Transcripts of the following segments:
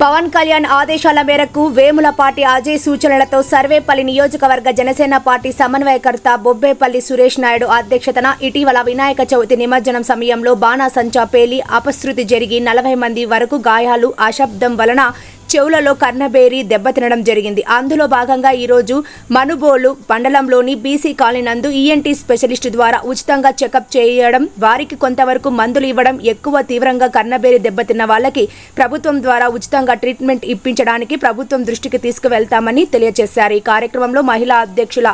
పవన్ కళ్యాణ్ ఆదేశాల మేరకు వేములపాటి అజయ్ సూచనలతో సర్వేపల్లి నియోజకవర్గ జనసేన పార్టీ సమన్వయకర్త బొబ్బేపల్లి సురేష్ నాయుడు అధ్యక్షతన ఇటీవల వినాయక చవితి నిమజ్జనం సమయంలో బాణాసంచా పేలి అపశృతి జరిగి నలభై మంది వరకు గాయాలు అశబ్దం వలన చెవులలో కర్ణబేరి దెబ్బతినడం జరిగింది. అందులో భాగంగా ఈరోజు మనుబోలు మండలంలోని బీసీ కాలనీ నందు ఈఎన్టీ స్పెషలిస్ట్ ద్వారా ఉచితంగా చెకప్ చేయడం వారికి కొంతవరకు మందులు ఇవ్వడం ఎక్కువ తీవ్రంగా కర్ణబేరి దెబ్బతిన్న వాళ్ళకి ప్రభుత్వం ద్వారా ఉచితంగా ట్రీట్మెంట్ ఇప్పించడానికి ప్రభుత్వం దృష్టికి తీసుకువెళ్తామని తెలియజేశారు. ఈ కార్యక్రమంలో మహిళా అధ్యక్షుల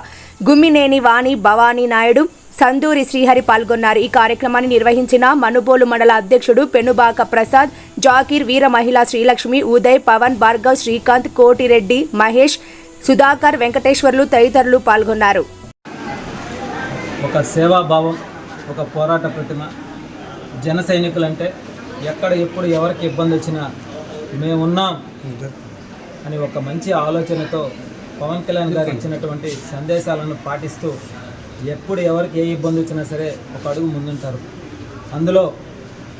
గుమ్మినేని వాణి భవానీ నాయుడు సందూరి శ్రీహరి పాల్గొన్నారు. ఈ కార్యక్రమాన్ని నిర్వహించిన మనుబోలు మండల అధ్యక్షుడు పెనుబాక ప్రసాద్ జాకీర్ వీర మహిళా శ్రీలక్ష్మి ఉదయ్ పవన్ భార్గవ్ శ్రీకాంత్ కోటిరెడ్డి మహేష్ సుధాకర్ వెంకటేశ్వర్లు తదితరులు పాల్గొన్నారు. ఒక సేవాభావం ఒక పోరాట ప్రతిమ. జన సైనికులంటే ఎక్కడ ఎప్పుడు ఎవరికి ఇబ్బంది వచ్చినా మేమున్నాం అని ఒక మంచి ఆలోచనతో పవన్ కళ్యాణ్ గారు ఇచ్చినటువంటి సందేశాలను పాటిస్తూ ఎప్పుడు ఎవరికి ఏ ఇబ్బంది వచ్చినా సరే ఒక అడుగు ముందుంటారు. అందులో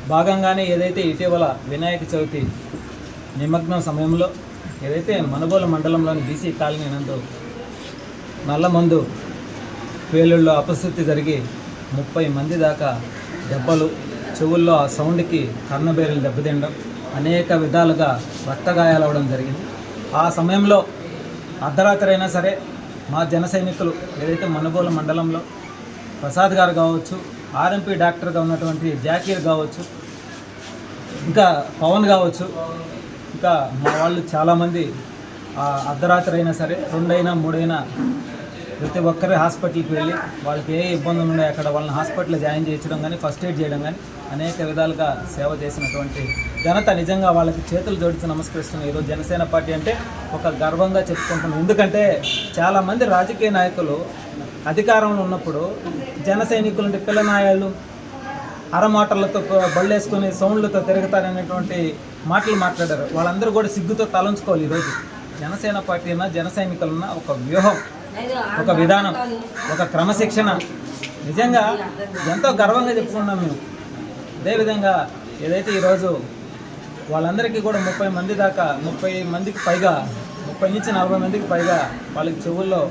భాగంగానే ఏదైతే ఇటీవల వినాయక చవితి నిమగ్నం సమయంలో ఏదైతే మనబోల మండలంలోని బీసీ కాలనీ నందు నల్లమందు పేలుళ్ళలో అపశృతి జరిగి ముప్పై మంది దాకా దెబ్బలు చెవుల్లో ఆ సౌండ్కి కర్ణబేరులు దెబ్బతినడం అనేక విధాలుగా రక్తగాయాలవడం జరిగింది. ఆ సమయంలో అర్ధరాత్రి అయినా సరే మా జన సైనికులు ఏదైతే మనుగోలు మండలంలో ప్రసాద్ గారు కావచ్చు ఆర్ఎంపీ డాక్టర్గా ఉన్నటువంటి జాకీర్ కావచ్చు ఇంకా పవన్ కావచ్చు ఇంకా మా వాళ్ళు చాలామంది అర్ధరాత్రి అయినా సరే రెండైనా మూడైనా ప్రతి ఒక్కరి హాస్పిటల్కి వెళ్ళి వాళ్ళకి ఏ ఇబ్బందులు ఉన్నాయో అక్కడ వాళ్ళని హాస్పిటల్లో జాయిన్ చేయించడం కానీ ఫస్ట్ ఎయిడ్ చేయడం కానీ అనేక విధాలుగా సేవ చేసినటువంటి ఘనత నిజంగా వాళ్ళకి చేతులు జోడించి నమస్కరిస్తున్నాం ఈరోజు జనసేన పార్టీ అంటే ఒక గర్వంగా చెప్పుకుంటున్నాం. ఎందుకంటే చాలామంది రాజకీయ నాయకులు అధికారంలో ఉన్నప్పుడు జన సైనికులు అంటే పిల్లనాయాలు అరమాటలతో బళ్ళేసుకొని సౌండ్లతో తిరుగుతారనేటువంటి మాటలు మాట్లాడారు. వాళ్ళందరూ కూడా సిగ్గుతో తలంచుకోవాలి ఈరోజు. జనసేన పార్టీ అన్నా జన సైనికులన్నా ఒక వ్యూహం. ఒక విధానం ఒక క్రమశిక్షణ. నిజంగా ఎంతో గర్వంగా చెప్పుకున్నాం మేము. అదేవిధంగా ఏదైతే ఈరోజు వాళ్ళందరికీ కూడా ముప్పై మంది దాకా ముప్పై మందికి పైగా ముప్పై నుంచి నలభై మందికి పైగా వాళ్ళకి చెవుల్లో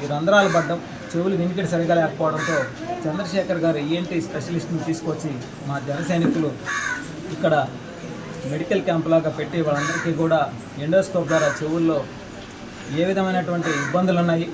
ఈ రంధ్రాలు పడ్డం చెవులు వినికిడి సరిగా లేకపోవడంతో చంద్రశేఖర్ గారు ఈఎన్టీ స్పెషలిస్ట్ని తీసుకొచ్చి మా జన సైనికులు ఇక్కడ మెడికల్ క్యాంప్ లాగా పెట్టి వాళ్ళందరికీ కూడా ఎండోస్కోప్ ద్వారా చెవుల్లో ఏ విధమైనటువంటి ఇబ్బందులు ఉన్నాయి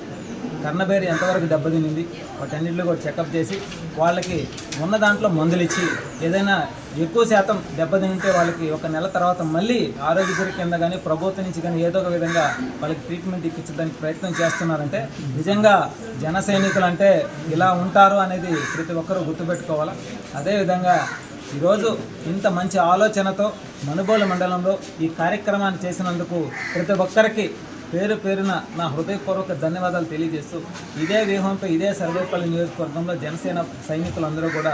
కర్ణబేరు ఎంతవరకు దెబ్బతినింది? వాటన్నిటిలో కూడా చెకప్ చేసి వాళ్ళకి ఉన్న దాంట్లో మందులు ఇచ్చి ఏదైనా ఎక్కువ శాతం దెబ్బతింటే వాళ్ళకి ఒక నెల తర్వాత మళ్ళీ ఆరోగ్యశ్రీ కింద కానీ ప్రభుత్వం నుంచి కానీ ఏదో ఒక విధంగా వాళ్ళకి ట్రీట్మెంట్ ఇప్పించడానికి ప్రయత్నం చేస్తున్నారంటే నిజంగా జన సైనికులు అంటే ఇలా ఉంటారు అనేది ప్రతి ఒక్కరూ గుర్తుపెట్టుకోవాలి? అదేవిధంగా ఈరోజు ఇంత మంచి ఆలోచనతో మనుబోలు మండలంలో ఈ కార్యక్రమాన్ని చేసినందుకు ప్రతి ఒక్కరికి పేరు పేరున నా హృదయపూర్వక ధన్యవాదాలు తెలియజేస్తూ ఇదే వ్యూహంతో ఇదే సర్వేపల్లి నియోజకవర్గంలో జనసేన సైనికులందరూ కూడా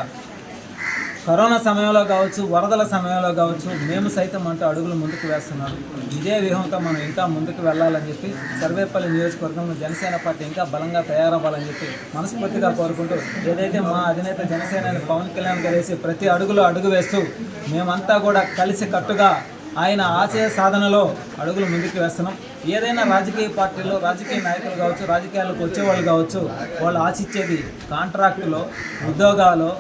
కరోనా సమయంలో కావచ్చు వరదల సమయంలో కావచ్చు మేము సైతం అంటూ అడుగులు ముందుకు వేస్తున్నారు. ఇదే వ్యూహంతో మనం ఇంకా ముందుకు వెళ్ళాలని చెప్పి సర్వేపల్లి నియోజకవర్గంలో జనసేన పార్టీ ఇంకా బలంగా తయారవ్వాలని చెప్పి మనస్ఫూర్తిగా కోరుకుంటూ ఏదైతే మా అధినేత జనసేన పవన్ కళ్యాణ్ గారు వేసి ప్రతి అడుగులో అడుగు వేస్తూ మేమంతా కూడా కలిసి కట్టుగా ఆయన ఆశయ సాధనలో అడుగులు ముందుకు వేస్తున్నాం. ఏదైనా రాజకీయ పార్టీలో రాజకీయ నాయకులు కావచ్చు రాజకీయాలకు వచ్చేవాళ్ళు కావచ్చు వాళ్ళు ఆశించేది కాంట్రాక్టులో ఉద్యోగాలు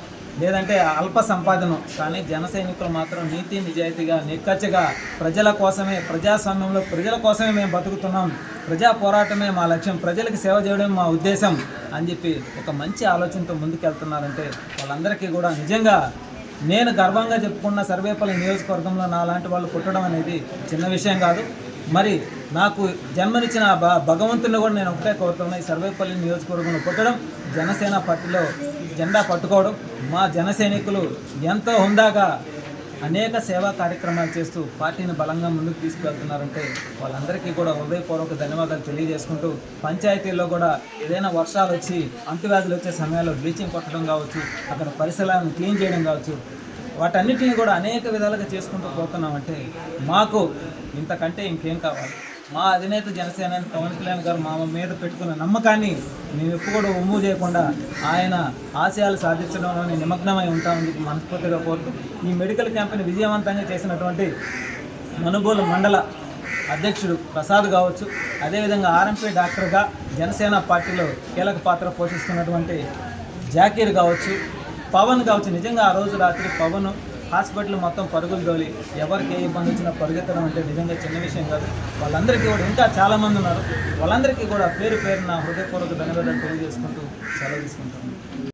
లేదంటే అల్ప సంపాదన కానీ జన సైనికులు మాత్రం నీతి నిజాయితీగా నిక్కచ్చగా ప్రజల కోసమే ప్రజాస్వామ్యంలో ప్రజల కోసమే మేము బతుకుతున్నాం. ప్రజా పోరాటమే మా లక్ష్యం ప్రజలకు సేవ చేయడం మా ఉద్దేశం అని చెప్పి ఒక మంచి ఆలోచనతో ముందుకెళ్తున్నారంటే వాళ్ళందరికీ కూడా నిజంగా నేను గర్వంగా చెప్పుకున్న సర్వేపల్లి నియోజకవర్గంలో నా లాంటి వాళ్ళు పుట్టడం అనేది చిన్న విషయం కాదు. మరి నాకు జన్మనిచ్చిన భ- భగవంతుని కూడా నేను ఒకటే కోరుతున్నా ఈ సర్వేపల్లి నియోజకవర్గంలో పుట్టడం జనసేన పార్టీలో జెండా పట్టుకోవడం మా జనసైనికులు ఎంతో హుందాగా అనేక సేవా కార్యక్రమాలు చేస్తూ పార్టీని బలంగా ముందుకు తీసుకువెళ్తున్నారంటే వాళ్ళందరికీ కూడా హృదయపూర్వక ధన్యవాదాలు తెలియజేసుకుంటూ పంచాయతీల్లో కూడా ఏదైనా వర్షాలు వచ్చి అంటువ్యాధులు వచ్చే సమయాల్లో బ్లీచింగ్ కొట్టడం కావచ్చు అక్కడ పరిసరాలను క్లీన్ చేయడం కావచ్చు వాటన్నిటిని కూడా అనేక విధాలుగా చేసుకుంటూ పోతున్నామంటే మాకు ఇంతకంటే ఇంకేం కావాలి? మా అధినేత జనసేన పవన్ కళ్యాణ్ గారు మా మీద పెట్టుకున్న నమ్మకాన్ని మేము ఎప్పుడు కూడా ఉమ్ము చేయకుండా ఆయన ఆశయాలు సాధించడంలోనే నిమగ్నమై ఉంటామని చెప్పి మనస్ఫూర్తిగా కోరుతూ ఈ మెడికల్ క్యాంప్ని విజయవంతంగా చేసినటువంటి మనుగోలు మండల అధ్యక్షుడు ప్రసాద్ కావచ్చు. అదేవిధంగా ఆర్ఎంపీ డాక్టర్గా జనసేన పార్టీలో కీలక పాత్ర పోషిస్తున్నటువంటి జాకీర్ కావచ్చు పవన్ కావచ్చు. నిజంగా ఆ రోజు రాత్రి పవన్ హాస్పిటల్ మొత్తం పరుగులు తోలి ఎవరికి ఏ ఇబ్బంది వచ్చినా పరుగెత్తడం అంటే నిజంగా చిన్న విషయం కాదు. వాళ్ళందరికీ కూడా ఇంకా చాలామంది ఉన్నారు. వాళ్ళందరికీ కూడా పేరు పేరున హృదయపూర్వక ధన్యవాదాలు తెలియజేసుకుంటూ సెలవు తీసుకుంటాను